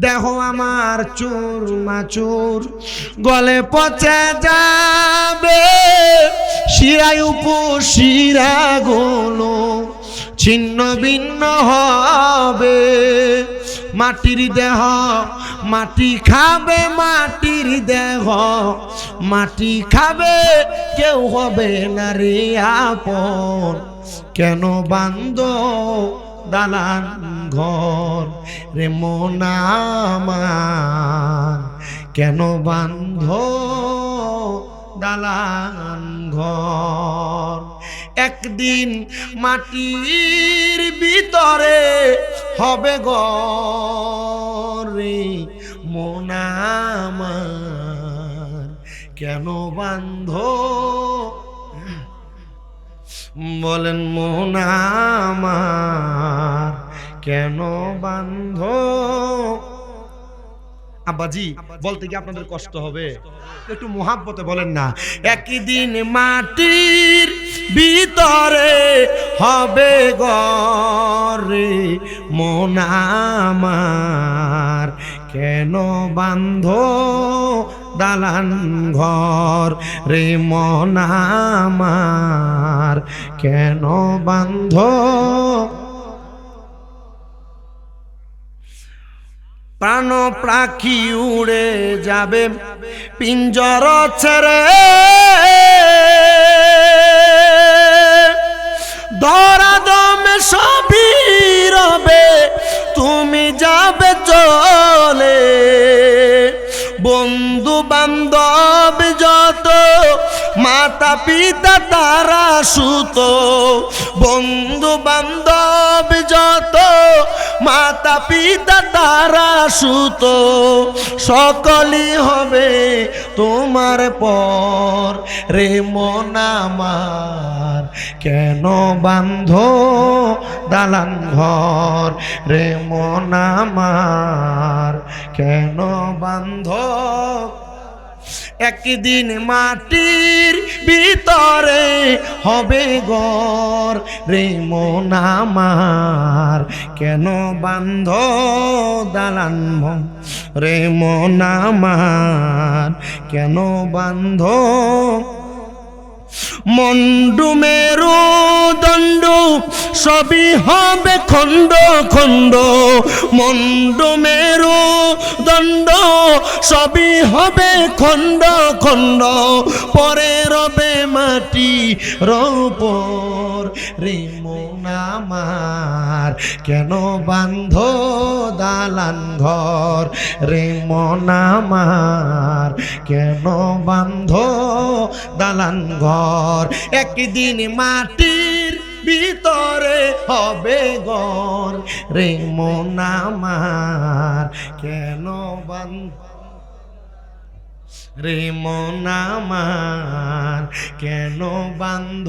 দেহ আমার চুর মাচুর, গলে পচে যাবে। শিরায় উপশিরা গুলো, ছিন্ন ভিন্ন হবে। মাটির দেহ, মাটি খাবে, মাটির দেহ। মাটি খাবে, কেউ হবে না রে আপন। কেন বান্দ দালান ঘর রে মোনামান কেন বান্ধ দালান ঘর? একদিন মাটির ভিতরে হবে গরে মোনামার কেন বান্ধ? বলেন মোনামার কেন বান্ধ আব্বাজি বলতে কি আপনাদের কষ্ট হবে। একটু মোহাব্বতে বলেন না। একই দিন মাটির ভিতরে হবে গরে মোনামার কেন বান্ধ দালান ঘর রে মনামার কেন বান্ধ প্রাণ পাখি উড়ে যাবে, পিঞ্জর ছেড়ে। ধরা দমে সবই রবে, তুমি যাবে চলে। বন্ধু বান্ধব যত মাতা পিতা তারা সুত বন্ধু বান্ধব যত মাতা পিতা তারা সুত, সকলই হবে তোমার পর। রে মনামার কেন বান্ধ দালান ঘর? রে মনামার কেন বান্ধ? একদিন মাটির ভিতরে হবে গর রে মনামার কেন বান্ধ দালান রে মনামার কেন বান্ধ? মন্ডু মেরু দণ্ড সবই হবে খণ্ড খণ্ড মন্ডু মেরু দণ্ড। সবই হবে খণ্ড খণ্ড, পরে রবে মাটি রোপর। রে মনামার কেন বান্ধ দালান ঘর? রে মনামার কেন বান্ধ দালান ঘর? একদিন মাটির ভিতরে হবে গর রে মনামার কেন বান্ধ রে মনামার কেন বান্ধ